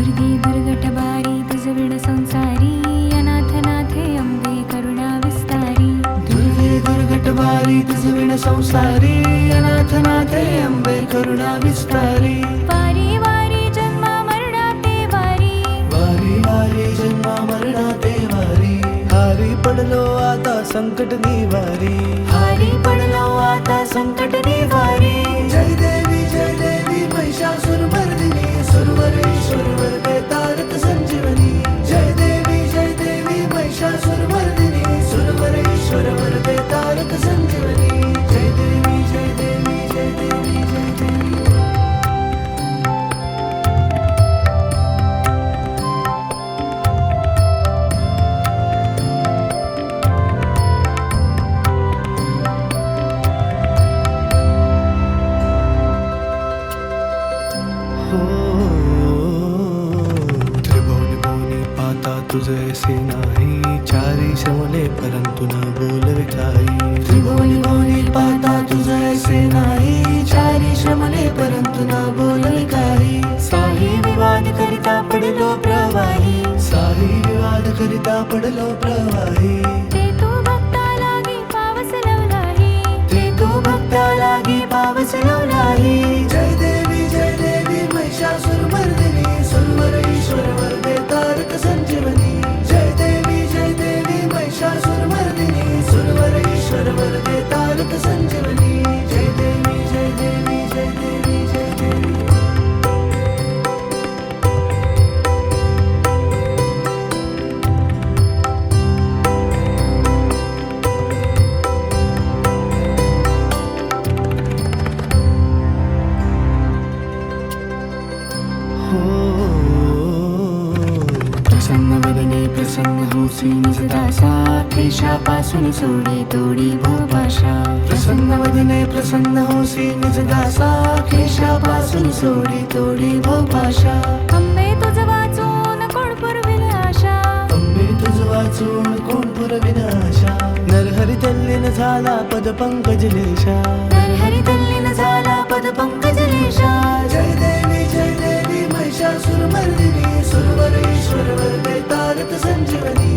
दुर्गे दुर्गटबारी तुझविण संसारी अनाथनाथे अंबे करुणा विस्तारी. दुर्गे दुर्गटबारी तुझविण संसारी अनाथनाथे अम्बे करुणा विस्तारी. वारी वारी जन्मा मरणा ते वारी. वारी वारी जन्मा मरणा ते वारी. हारी पडलो आता संकट निवारी हारी पडलो आता संकट निवारी ஒருவருக்கு தாரத்து சென்று तुझे नाही. चारी शमले परंतु न बोलवे काही त्रिभुवनी भुवनी पाता तुझे असे नाही. चारी श्रमले परंतु न बोलवे काही साही विवाद करिता पडलो प्रवाही. साही विवाद करिता पडलो प्रवाही. ते तू भक्ता लागी पावस लवलाही ते तू भक्ता लागी पावस लावलाही प्रसन्न वदने प्रसन्न होसी निजदासा केशापासून सोडे तोडी भोपाशा प्रसन्न वदने प्रसन्न होसी निजदासा केशापासून सोडी तोडी भोपाशा अंबे तुझ वाचून कोण पुरविल आशा? अंबे तुझ वाचून कोण पुरविनाशा नरहरी तल्लीन झाला पद पंकजलेशा नरहरी तल्लीन झाला पद पंकजलेशा I'm doing it.